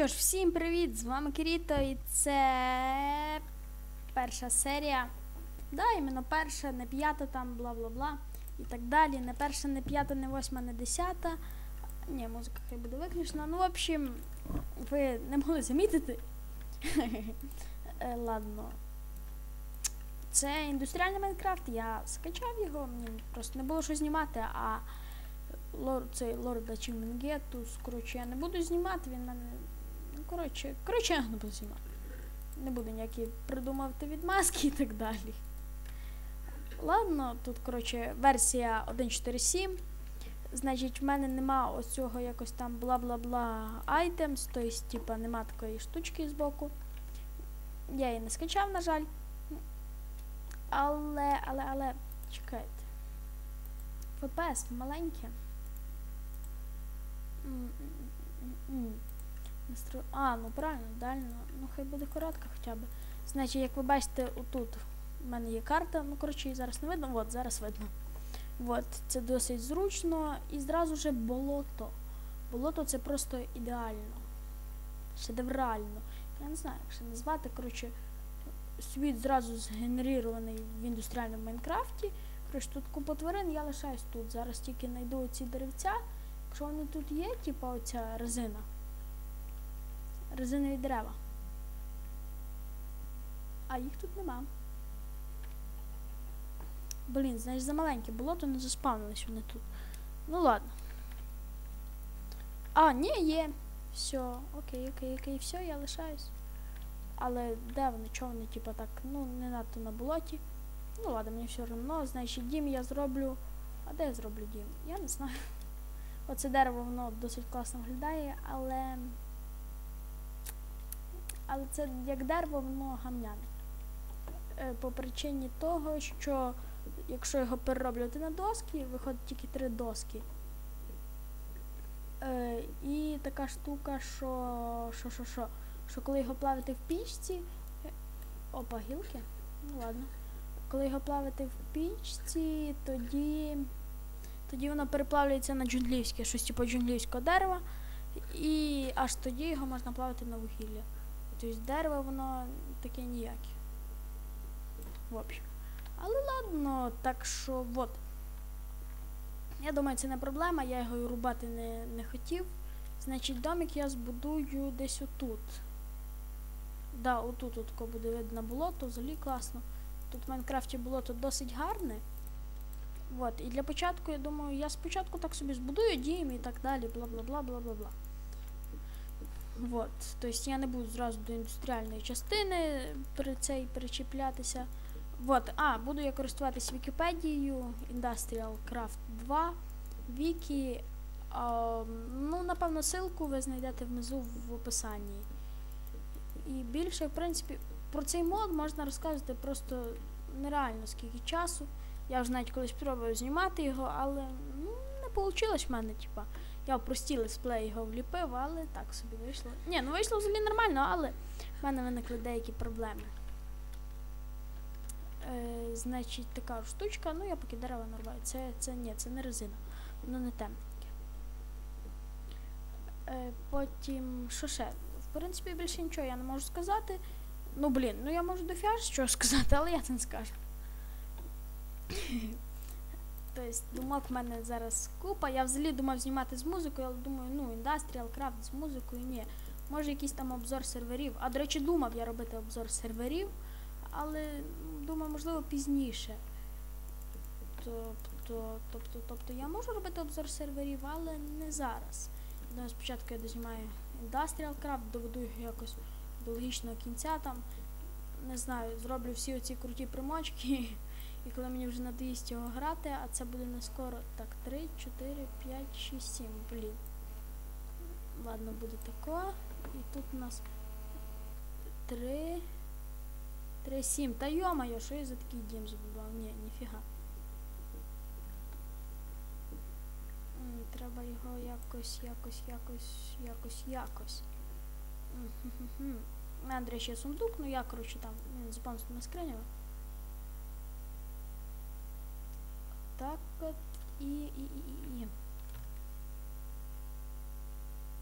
що ж, всім привіт! З вами Кіріто і це перша серія. Да, іменно перша, не п'ята там, бла-бла-бла. І так далі. Не перша, не п'ята, не восьма, не десята. Ні, музика хай буде виключена. Ну, в общем, ви не могли замітити. Е, Ладно. Це індустріальний Майнкрафт, я скачав його, мені просто не було що знімати, а лор, цей Achievement Getus, коротше, я не буду знімати, він мене. Ну, коротше, коротше, я не буду знімати. Не буду ніякі придумувати відмазки і так далі. Ладно, тут, коротше, версія 1.4.7. Значить, в мене нема ось цього якось там бла-бла-бла items, тобто, типа, нема такої штучки збоку. Я її не скачав, на жаль. Але, але, але, чекайте. ФПС маленьке. М-м-м-м. Настро- А, ну правильно, дально. Ну хай буде коротка хоча б. Значить, як ви бачите, отут в мене є карта. Ну, коротше, її зараз не видно. От, зараз видно. От, це досить зручно. І зразу же болото. Болото це просто ідеально. Шедеврально. Я не знаю, як ще назвати. Коротше, світ зразу згенерований в індустріальному Майнкрафті. Коротше, тут купа тварин, я лишаюсь тут. Зараз тільки знайду ці деревця. Якщо вони тут є, типа оця резина. Резинові дерева. А їх тут нема. Блін, значить замаленьке було, то не заспавнились вони тут. Ну ладно. А, ні, є. Все, окей, окей, окей, все, я лишаюсь. Але де вони, чого вони, типа так, ну, не надто на болоті. Ну ладно, мені все одно, значить дім я зроблю. А де я зроблю дім? Я не знаю. Оце дерево воно досить класно виглядає, але. Але це як дерево, воно гамняне. Е, По причині того, що якщо його перероблювати на доски, виходить тільки три доски. Е, і така штука, що. що, що, що, що коли його плавити в пічці. Опа, гілки? Ну ладно. Коли його плавити в пічці, тоді. Тоді воно переплавлюється на джунглівське, щось типу джунглівського дерева. І аж тоді його можна плавити на вугілля. Тобто дерево воно таке ніяке. В общем. Але ладно, так що от. Я думаю, це не проблема, я його рубати не, не хотів. Значить, домик я збудую десь отут. Да, отут от буде видно болото, взагалі класно. Тут в Майнкрафті болото досить гарне. Вот. І для початку, я думаю, я спочатку так собі збудую дім і так далі, бла-бла-бла, бла-бла-бла. Вот. Тобто я не буду зразу до індустріальної частини при цей причіплятися. Вот. А, буду я користуватися Вікіпедією Industrial Craft 2, Вікі. А, ну, напевно, ссылку ви знайдете внизу в описанні. І більше, в принципі, про цей мод можна розказувати просто нереально скільки часу. Я вже навіть колись спробував знімати його, але ну, не вийшло в мене, типа. Я прості летсплеї його вліпив, але так собі вийшло. Ні, ну вийшло взагалі нормально, але в мене виникли деякі проблеми. Е, значить, така штучка, ну я поки дерева нарваю. Це, це ні, це не резина. Воно не темненьке. Е, потім, що ще? В принципі, більше нічого я не можу сказати. Ну, блін, ну я можу дофіга що сказати, але я це не скажу. Тобто думок в мене зараз купа. Я взагалі думав знімати з музикою, але думаю, ну, Industrial Craft з музикою, ні. Може якийсь там обзор серверів. А до речі, думав я робити обзор серверів, але думаю, можливо, пізніше. Тобто, тобто, тобто я можу робити обзор серверів, але не зараз. Думаю, спочатку я дознімаю Industrial Craft, доведу його якось до логічного кінця там. Не знаю, зроблю всі оці круті примочки. І коли мені вже надоїсть його грати, а це буде не скоро. Так, 3, 4, 5, 6, 7, блін. Ладно, буде тако. І тут у нас 3, 3, 7. Та йо-моє, що я за такий дім забував? Ні, ніфіга. Треба його якось, якось, якось, якось, якось. У мене, до речі, сундук, ну я, коротше, там, він запам'ятав на скрині. Так от і, і, і, і, і.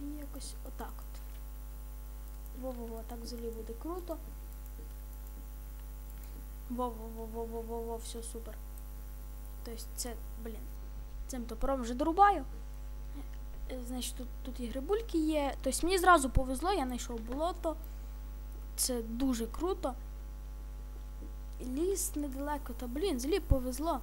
І якось отак от. Во-во-во, так взагалі буде круто. Во-во-во-во-во-во, все супер. Тобто це, блін, цим топором вже дорубаю. Е, Значить, тут, тут і грибульки є. Тобто мені зразу повезло, я знайшов болото. Це дуже круто. Ліс недалеко, та блін, взагалі повезло.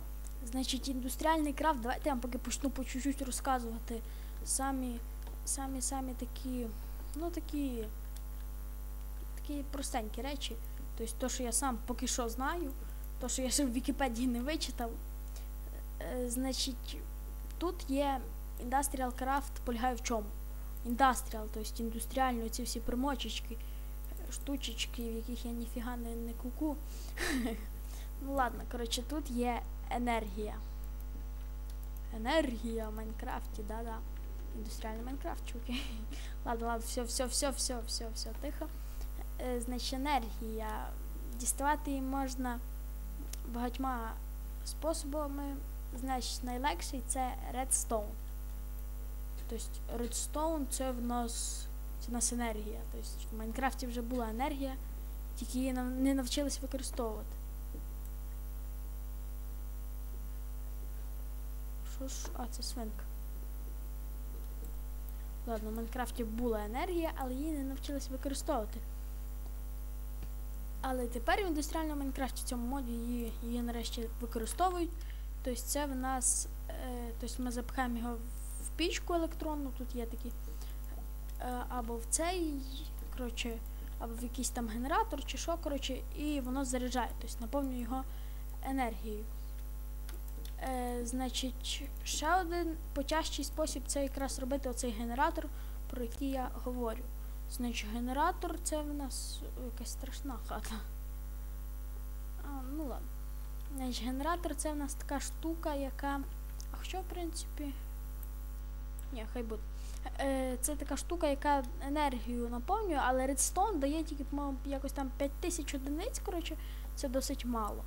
Значить, індустріальний крафт, давайте я вам поки почну по чуть-чуть розказувати. Самі, самі, самі такі, ну такі, такі простенькі речі. Тобто, то, що я сам поки що знаю, то, що я ще в Вікіпедії не вичитав. Е, значить, тут є Industrial Craft полягає в чому? Industrial, тобто індустріально ці всі примочечки, штучечки, в яких я ніфіга не, не куку. ну ладно, коротше, тут є енергія. Енергія в Майнкрафті, да-да. Індустріальний Майнкрафт, чуки. ладно, ладно, все, все, все, все, все, все, тихо. Е, значить, енергія. Діставати її можна багатьма способами. Значить, найлегший це Redstone. Тобто Redstone це в нас це в нас енергія. Тобто в Майнкрафті вже була енергія, тільки її не навчились використовувати. Що? А, це свинка. Ладно, в Майнкрафті була енергія, але її не навчились використовувати. Але тепер в індустріальному Майнкрафті в цьому моді її, її нарешті використовують. Тобто це в нас, е, тобто ми запхаємо його в пічку електронну, тут є такі, е, або в цей, коротше, або в якийсь там генератор чи що, коротше, і воно заряджає, тобто наповнює його енергією. Е, значить, ще один почащий спосіб це якраз робити оцей генератор, про який я говорю. Значить, генератор це в нас якась страшна хата. А, ну ладно. Значить, генератор це в нас така штука, яка. А хоча, в принципі. Ні, хай буде. Е, це така штука, яка енергію наповнює, але редстоун дає тільки, по-моєму, якось там 5000 одиниць, коротше, це досить мало.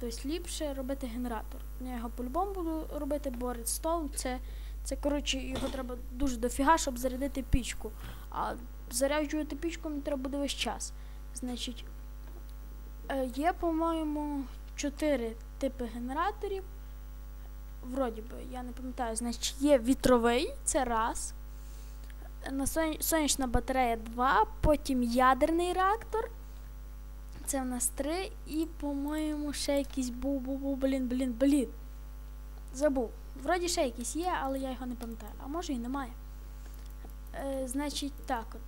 Тобто ліпше робити генератор. Я його по-любому буду робити, бо редстоун це, це коротше, його треба дуже дофіга, щоб зарядити пічку. А заряджувати пічку мені треба буде весь час. Значить, е, є, по-моєму, чотири типи генераторів. Вроді би, я не пам'ятаю, значить, є вітровий, це раз. На сонячна батарея 2, потім ядерний реактор. Це в нас 3. І, по-моєму, ще якийсь був, був, був, блін, блін, блін. Забув. Вроді ще якийсь є, але я його не пам'ятаю. А може і немає. Е, значить, так от.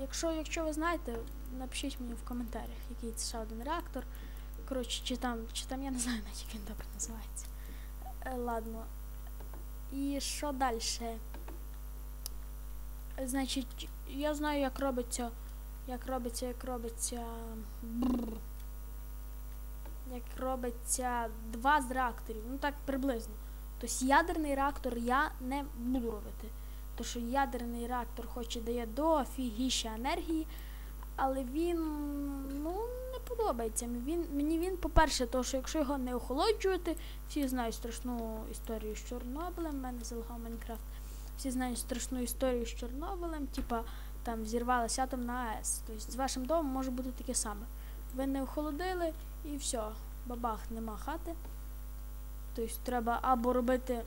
Якщо, якщо ви знаєте, напишіть мені в коментарях, який це ще один реактор. Коротше, чи там, чи там я не знаю, навіть як він добре називається. Е, ладно. І що далі? Значить, я знаю, як робиться. Як робиться, як робиться. бррр, Як робиться два з реакторів. Ну так приблизно. Тобто ядерний реактор я не буду робити. Тому що ядерний реактор хоч і дає дофігіща енергії, але він ну, не подобається. Він, мені він, по-перше, тому що якщо його не охолоджувати, всі знають страшну історію з Чорнобилем, в мене залагав Майнкрафт. Всі знають страшну історію з Чорнобилем, типа там зірвалася атомна АЕС. Тобто з вашим домом може бути таке саме. Ви не охолодили і все, бабах, нема хати. Тобто треба або робити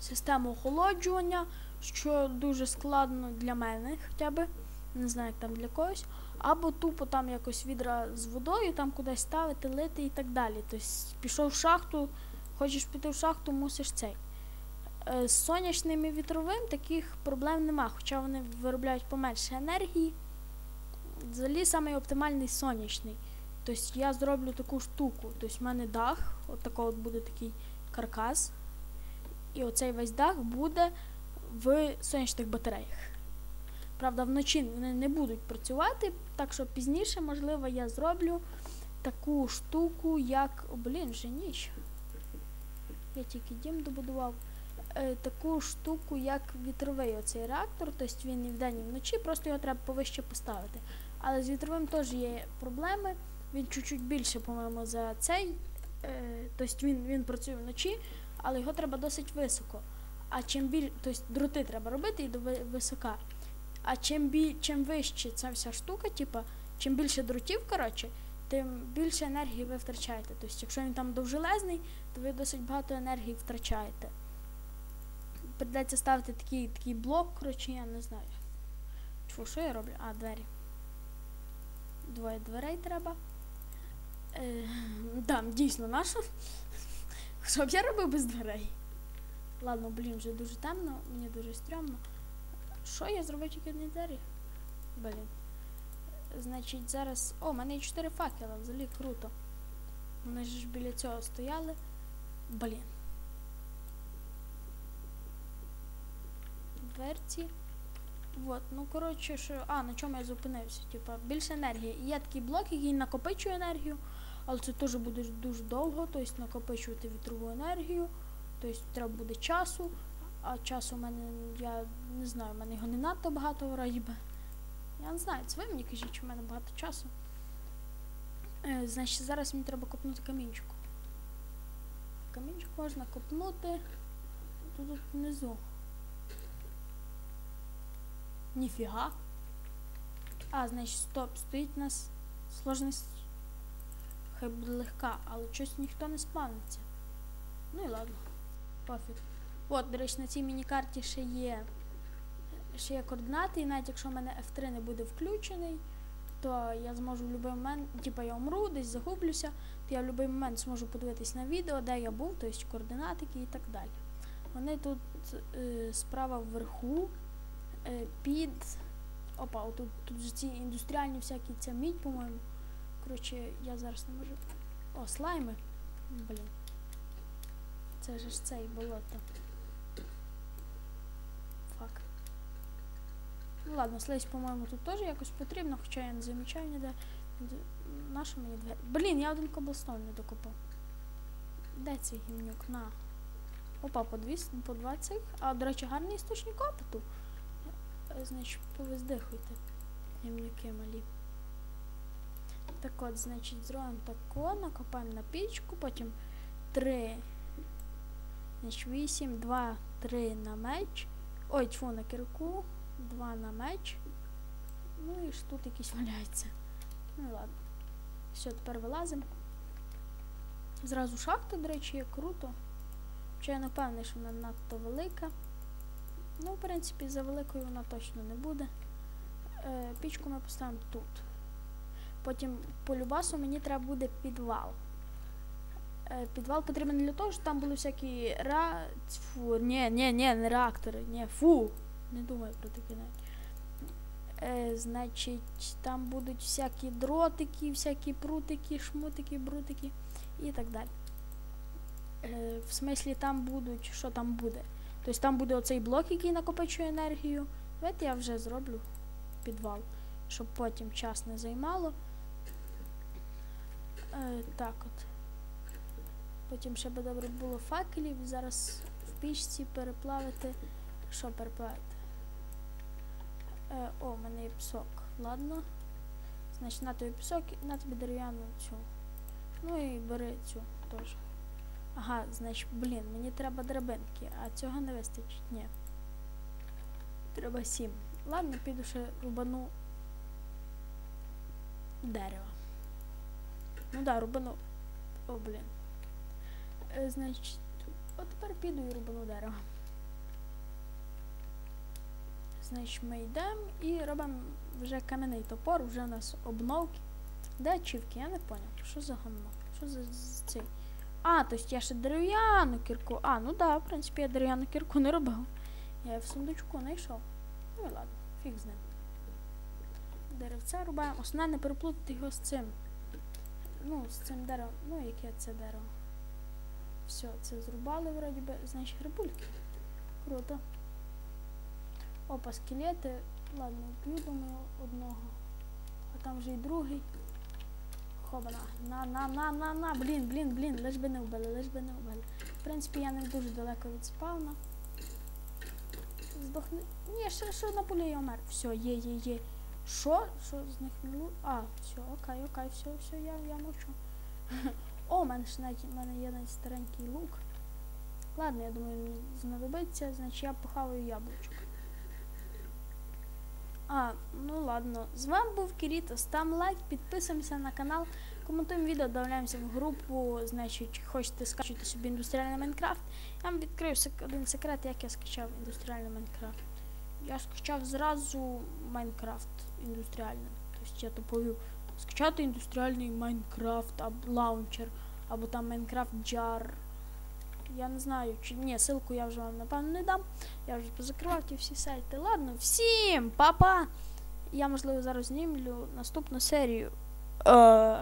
систему охолоджування, що дуже складно для мене хоча б, не знаю, як там для когось, або тупо там якось відра з водою, там кудись ставити, лити і так далі. Тобто пішов в шахту, хочеш піти в шахту, мусиш цей. Е, З сонячним і вітровим таких проблем нема, хоча вони виробляють поменше енергії. Взагалі самий оптимальний сонячний. Тобто я зроблю таку штуку. Тобто в мене дах, от такий от буде такий каркас. І оцей весь дах буде в сонячних батареях. Правда, вночі вони не будуть працювати, так що пізніше, можливо, я зроблю таку штуку, як. О, блін, вже ніч. Я тільки дім добудував. Е, таку штуку, як вітровий оцей реактор, тобто він і вдень, і вночі, просто його треба повище поставити. Але з вітровим теж є проблеми. Він чуть-чуть більше, по-моєму, за цей. Е, тобто він, він працює вночі, але його треба досить високо. А чим більше, тобто дроти треба робити і до висока. А чим, бі... чим вище ця вся штука, типа, чим більше дротів, коротше, тим більше енергії ви втрачаєте. Тобто, якщо він там довжелезний, то ви досить багато енергії втрачаєте. Придеться ставити такий, такий блок, коротше, я не знаю. Чого, що я роблю? А, двері. Двоє дверей треба. Е, там, дійсно, наша. Що б я робив без дверей? Ладно, блін, вже дуже темно, мені дуже стрьомно. Що я зробив тільки одні двері? Блін. Значить, зараз. О, у мене є 4 факела, взагалі круто. Вони ж біля цього стояли. Блін. Дверці. Вот, ну коротше, що. А, на чому я зупинився? Типа, більше енергії. Є такий блок, який накопичує енергію, але це теж буде дуже довго, тобто накопичувати вітрову енергію. Тобто треба буде часу, а часу в мене, я не знаю, в мене його не надто багато вроді би. Я не знаю, це ви мені кажіть, чи в мене багато часу. Е, значить, зараз мені треба копнути камінчику. Камінчик можна копнути тут внизу. Ніфіга. А, значить, стоп, стоїть у нас сложність. Хай буде легка, але щось ніхто не спавниться. Ну і ладно. Пофіг. От, до речі, на цій міні-карті ще є ще є координати, і навіть якщо в мене F3 не буде включений, то я зможу в будь-який момент, типу я умру, десь загублюся, то я в будь-який момент зможу подивитись на відео, де я був, тобто координатики і так далі. Вони тут е, справа вверху під. Опа, тут, тут же ці індустріальні всякі ця мідь, по-моєму. Коротше, я зараз не можу. О, слайми. Блін. Це ж цей болото. Фак. Ну ладно, слизь, по-моєму, тут теж якось потрібно, хоча я не замічаю ніде. Наша мені двері. Блін, я один коблстон не докопав. Де цей гімнюк? На. Опа, по 200, по 20. А, до речі, гарний істочник опиту. Значить, повиздихуйте. Гімнюки малі. Так от, значить, зробимо тако, накопаємо на пічку, потім 3. Значить, 8, 2, 3 на меч. Ой, тьфу, на кірку. 2 на меч. Ну і ж тут якісь валяються. Ну ладно. Все, тепер вилазимо. Зразу шахта, до речі, є круто. Хоча я не впевнений, що вона надто велика. Ну, в принципі, за великою вона точно не буде. Е, пічку ми поставимо тут. Потім по любасу мені треба буде підвал. Е, підвал потрібен для того, щоб там були всякі ра... Фу, ні, ні, ні, не реактори, ні, фу. Не думаю про таке навіть. Е, значить, там будуть всякі дротики, всякі прутики, шмутики, брутики і так далі. Е, в смислі там будуть, що там буде? Тобто там буде оцей блок, який накопичує енергію. Давайте я вже зроблю підвал, щоб потім час не займало. Е, так от. Потім ще би добре було факелів. Зараз в пічці переплавити. Що переплавити? Е, о, в мене є пісок. Ладно. Значить, на тобі пісок, на тобі дерев'яну цю. Ну і бери цю теж. Ага, значить, блін, мені треба драбинки, а цього не вистачить. Ні. Треба сім. Ладно, піду ще рубану дерева. Ну да, рубану. О, блін. Е, значить, от тепер піду і рубану дерево. Значить, ми йдемо і робимо вже кам'яний топор, вже у нас обновки. Де ачівки? Я не поняв. Що за гамно? Що за цей? А, тобто я ще дерев'яну кірку. А, ну да, в принципі, я дерев'яну кірку не робив. Я її в сундучку знайшов. Ну і ладно, фіг з ним. Деревце рубаємо. Основне не переплутати його з цим. Ну, з цим деревом. Ну, яке це дерево? Все, це зрубали вроді би. Значить, грибульки. Круто. Опа, скелети. Ладно, вб'ю, думаю, одного. А там вже й другий. Хобана. На, на, на, на, на, блін, блін, блін, лиш би не вбили, лиш би не вбили. В принципі, я не дуже далеко від спавна. Здохни. Ні, ще, ще на полі я умер. Все, є, є, є. Що? Що з них не лу? А, все, окей, окей, все, все, я, я мовчу. О, у мене ж навіть у мене є старенький лук. Ладно, я думаю, знадобиться, значить я похаваю яблучко. А, ну ладно. З вами був Кіріто. Ставимо лайк, підписуємося на канал, коментуємо відео, додаємося в групу. Значить, хочете скачати собі індустріальний Майнкрафт. Я вам відкрию один секрет, як я скачав індустріальний Майнкрафт. Я скачав зразу Майнкрафт індустріальний. Тобто я то повів скачати індустріальний Майнкрафт або лаунчер, або там Майнкрафт Jar. Я не знаю, чи ні, ссылку я вже вам напевно не дам. Я вже позакривав ті всі сайти. Ладно, всім, па-па! Я, можливо, зараз знімлю наступну серію. Е,